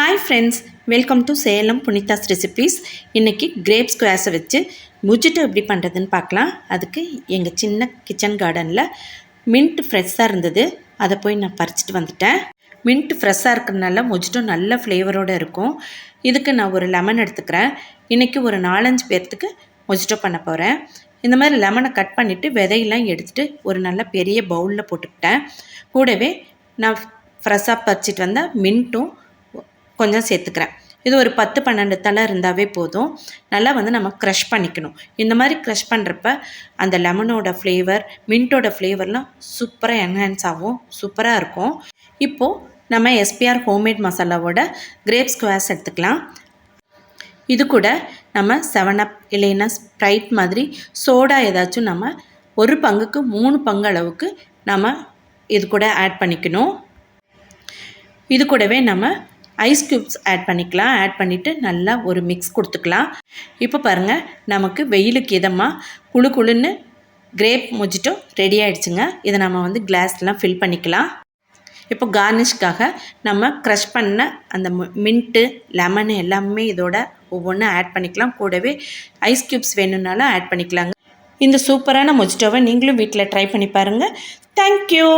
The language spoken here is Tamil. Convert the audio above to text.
Hi friends welcome to Salem Punitha's recipes இன்றைக்கி கிரேப் ஸ்கொயர்ஸை வச்சு முஜிட்டோ எப்படி பண்ணுறதுன்னு பார்க்கலாம். அதுக்கு எங்கள் சின்ன கிச்சன் கார்டனில் மின்ட் ஃப்ரெஷ்ஷாக இருந்தது. அதை போய் நான் பறிச்சிட்டு வந்துட்டேன். மின்ட் ஃப்ரெஷ்ஷாக இருக்கிறதுனால மொஜிட்டோ நல்ல ஃப்ளேவரோடு இருக்கும். இதுக்கு நான் ஒரு லெமன் எடுத்துக்கிறேன். இன்றைக்கி ஒரு நாலஞ்சு பேர்த்துக்கு மொஜிட்டோ பண்ண போகிறேன் இந்த மாதிரி லெமனை கட் பண்ணிவிட்டு விதையெல்லாம் எடுத்துகிட்டு ஒரு நல்ல பெரிய பவுலில் போட்டுக்கிட்டேன். கூடவே நான் ஃப்ரெஷ்ஷாக பறிச்சிட்டு வந்தால் மின்ட்டும் கொஞ்சம் சேர்த்துக்கிறேன். இது ஒரு பத்து பன்னெண்டு தலை இருந்தாவே போதும். நல்லா வந்து நம்ம க்ரஷ் பண்ணிக்கணும். இந்த மாதிரி க்ரஷ் பண்ணுறப்ப அந்த லெமனோட ஃப்ளேவர் மின்ட்டோட ஃப்ளேவர்லாம் சூப்பராக என்ஹான்ஸ் ஆகும். சூப்பராக இருக்கும். இப்போது நம்ம எஸ்பிஆர் ஹோம்மேட் மசாலாவோட கிரேப் ஸ்குவாஸ் எடுத்துக்கலாம். இது கூட நம்ம செவன் அப் இல்லைன்னா ஸ்ப்ரைட் மாதிரி சோடா ஏதாச்சும் நம்ம ஒரு பங்குக்கு மூணு பங்கு அளவுக்கு நம்ம இது கூட ஆட் பண்ணிக்கணும். இது கூடவே நம்ம ஐஸ் க்யூப்ஸ் ஆட் பண்ணிக்கலாம். ஆட் பண்ணிவிட்டு நல்லா ஒரு மிக்ஸ் கொடுத்துக்கலாம். இப்போ பாருங்கள் நமக்கு வெயிலுக்கு இதமாக குழு குழுன்னு கிரேப் மொஜிட்டோ ரெடி ஆகிடுச்சுங்க இதை நம்ம வந்து கிளாஸ்லாம் ஃபில் பண்ணிக்கலாம். இப்போ கார்னிஷ்காக நம்ம க்ரஷ் பண்ண அந்த மின்ட்டு லெமனு எல்லாமே இதோட ஒவ்வொன்றும் ஆட் பண்ணிக்கலாம். கூடவே ஐஸ் க்யூப்ஸ் வேணும்னாலும் ஆட் பண்ணிக்கலாங்க. இந்த சூப்பரான மொஜிட்டோவை நீங்களும் வீட்டில் ட்ரை பண்ணி பாருங்கள் தேங்க்யூ